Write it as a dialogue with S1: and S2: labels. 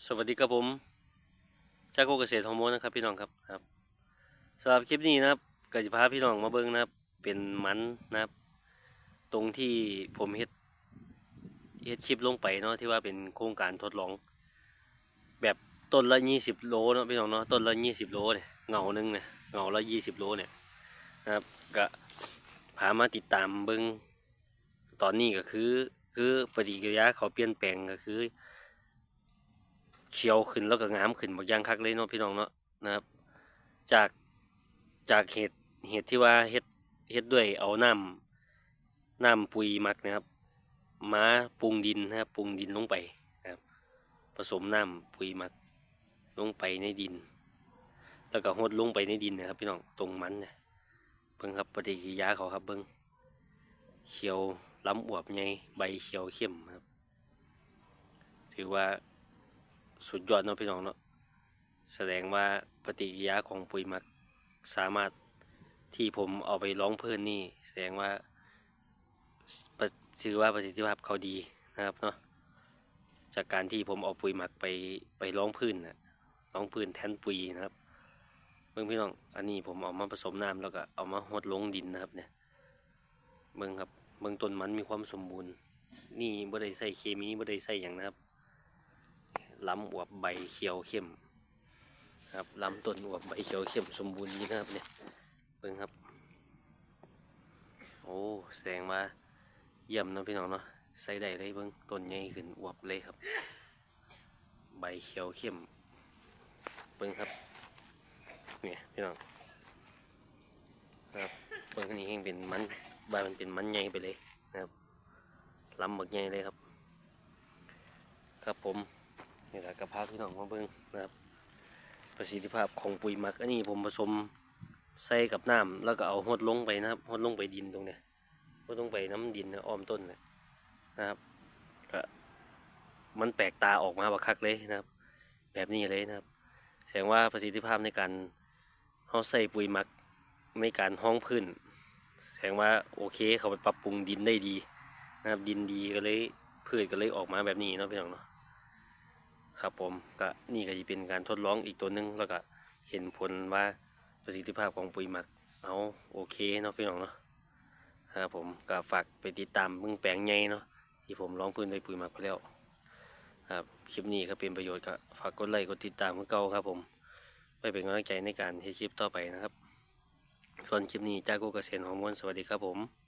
S1: สวัสดีครับผมจากโกเกษตรฮอร์โมนนะครับพี่น้องครับครับสำหรับคลิปนี้นะครับก็จะพาพี่น้องมาเบิ้งนะครับ เป็นมันนะครับ ตรงที่ผมเฮ็ดเฮ็ดคลิปลงไปเนาะที่ว่าเป็นโครงการทดลอง แบบต้นละยี่สิบโลเนาะพี่น้องเนาะต้นละยี่สิบโลเนี่ยเงาหนึ่งเนี่ยเงาละยี่สิบโลเนี่ยนะครับก็พามาติดตามเบิ้งตอนนี้ก็คือ คือปฏิกิริยาเขาเปลี่ยนแปลงก็คือ เขียวขึ้นแล้วก็งามขึ้นบางอย่างคักเลยเนาะพี่น้องเนาะนะครับ จากจากเหตุเหตุที่ว่าเฮ็ดเฮ็ดด้วยเอาน้ำน้ำปุ๋ยมักนะครับมาปรุงดินนะครับปรุงดินลงไปนะครับ ผสมน้ำปุ๋ยมักลงไปในดิน แล้วก็หดลงไปในดินนะครับ พี่น้องตรงมันเนี่ยเบิ่งครับปฏิกิริยาเขาครับเบิ่งเขียวล้ำอวบใหญ่ใบเขียวเข้มครับ ถือว่า สุดยอดเนาะพี่น้องเนาะแสดงว่าปฏิกิริยาของปุ๋ยหมักสามารถที่ผมเอาไปร้องเพลินนี่ แสดงว่าถือว่าประสิทธิภาพเขาดีนะครับเนาะจากการที่ผมเอาปุ๋ยหมักไปไปร้องพื้นนะร้องพื้นแทนปุ๋ยนะครับเบิ่งพี่น้องอันนี้ผมเอามาผสมน้ำแล้วก็เอามาหดลงดินนะครับเนี่ยเบิ่งครับเบิ่งต้นมันมีความสมบูรณ์ นี่บ่ได้ใส่เคมีบ่ได้ใส่อย่างนะครับ ลำอวบใบเขียวเข้มครับลำต้นอวบใบเขียวเข้มสมบูรณ์ดีนะครับเนี่ยเบิ่งครับ โอ้แสดงว่าเยี่ยมนะพี่น้องเนาะใส่ได้เลยเบิ่งต้นใหญ่ขึ้นอวบเลยครับ ใบเขียวเข้มเบิ่งครับเนี่ยพี่น้องครับเบิ่งนี้เองเป็นมันใบมันเป็นมันใหญ่ไปเลยนะครับลำบักใหญ่เลยครับ ครับผม นี่แหละกระพาพี่น้องมาเบิ่งนะครับ ประสิทธิภาพของปุ๋ยหมักอันนี้ผมผสมใส่กับน้ำแล้วก็เอาหดลงไปนะครับหดลงไปดินตรงเนี้ยหดลงไปน้ำดินนะอ้อมต้นเนี่ยนะครับก็มันแปลกตาออกมาบักคักเลยนะครับ แบบนี้เลยนะครับ แสดงว่าประสิทธิภาพในการเขาใส่ปุ๋ยหมักในการห้องพื้นแสดงว่าโอเคเขาไปปรับปรุงดินได้ดีนะครับดินดีก็เลยพืชก็เลยออกมาแบบนี้เนาะพี่น้องเนาะ ครับผมก็นี่ก็จะเป็นการทดลองอีกตัวหนึงแล้วก็เห็นผลว่าประสิทธิภาพของปุ๋ยหมักเอาโอเคเนาะพี่น้องเนาะครับผมก็ฝากไปติดตามเบิ่งแปลงใหญ่เนาะที่ผมลองพื้นด้วยปุ๋ยหมักไปแล้วครับคลิปนี้ก็เป็นประโยชน์ก็ฝากกดไลค์กดติดตามเพื่อเก่าครับผมไปเป็นกำลังใจในการทำคลิปต่อไปนะครับ ส่วนคลิปนี้จากกเกษตรฮอร์โมนสวัสดีครับผม